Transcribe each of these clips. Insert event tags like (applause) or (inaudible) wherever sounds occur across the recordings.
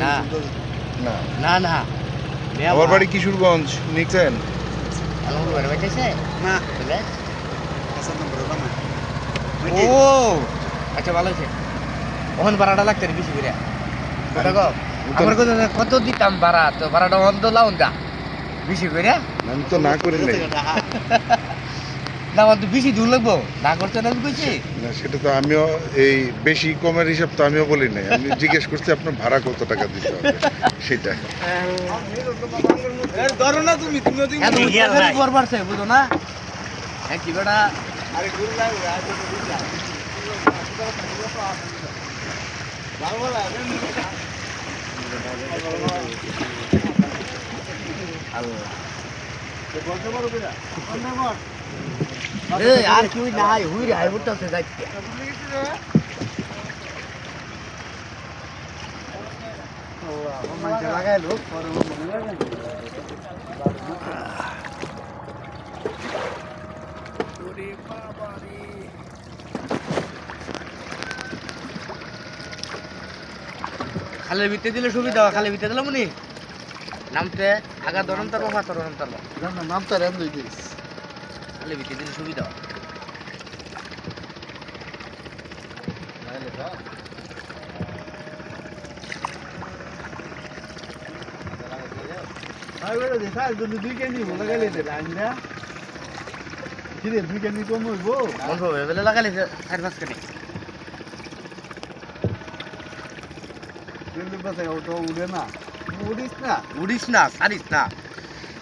না। না। না না। আমার বাড়ি কিশোরগঞ্জ নিচ্ছেন আমার বাড়ি বাইতেছে না। বলে হাসান নম্বর দামা ও! আচ্ছা ভালো আছে ওখান ভাড়াটা লাগতে বেশি করে। কত আমার কত কত দিতাম ভাড়া? তো ভাড়াটা অন্ত লাউন দা বেশি করে? আমি তো না করি (laughs) (laughs) না আমার তো বেশি দূর লাগবো। না করতে না আমি কইছি। না সেটা তো আমিও এই বেশি কমের হিসাব তো আমিও বলি নাই। আমি জিজ্ঞেস করছি আপনার ভাড়া কত টাকা দিতে হবে? সেটা। ধরো না তুমি তুমি করবার চাই বুঝো না? হ্যাঁ কি বেটা? আরে গুরু লাগবে আল্লাহ। আর হুই রে যাইতে লাগাইলো পরে মনে খালের ভিতরে দিলে সুবিধা হয় খালের ভিতরে দিলাম উনি। নামতে আগা দরম তারবো মাথা দরম তারবো না নাম তো রেন দুই দিস। খালের ভিতরে দিলে সুবিধা দুই কেজি বলে গেলে দে লাইনটা কি দুই কেজি কম হইবো? লাগালে চার পাঁচ ওটা উড়ে না। উড়িস না? উড়িস না সারিস না।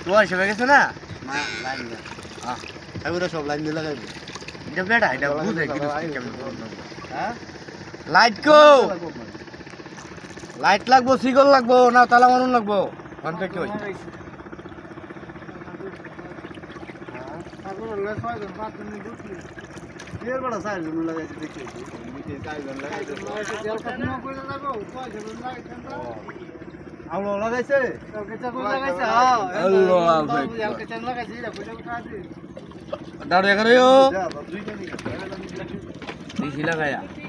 তোমার হিসেবে গেছে না? না বেটা সব লাইন দিয়ে লাগাইবো এটা বেটা এটা বুঝে কি কেমন হ্যাঁ? লাইট কো! লাইট লাগবো সিগল লাগবো না তালা মারুন লাগবো। ঘণ্টা কি বড় লাগাইছে? আলো লাগাইছে দাঁড়িয়ে করে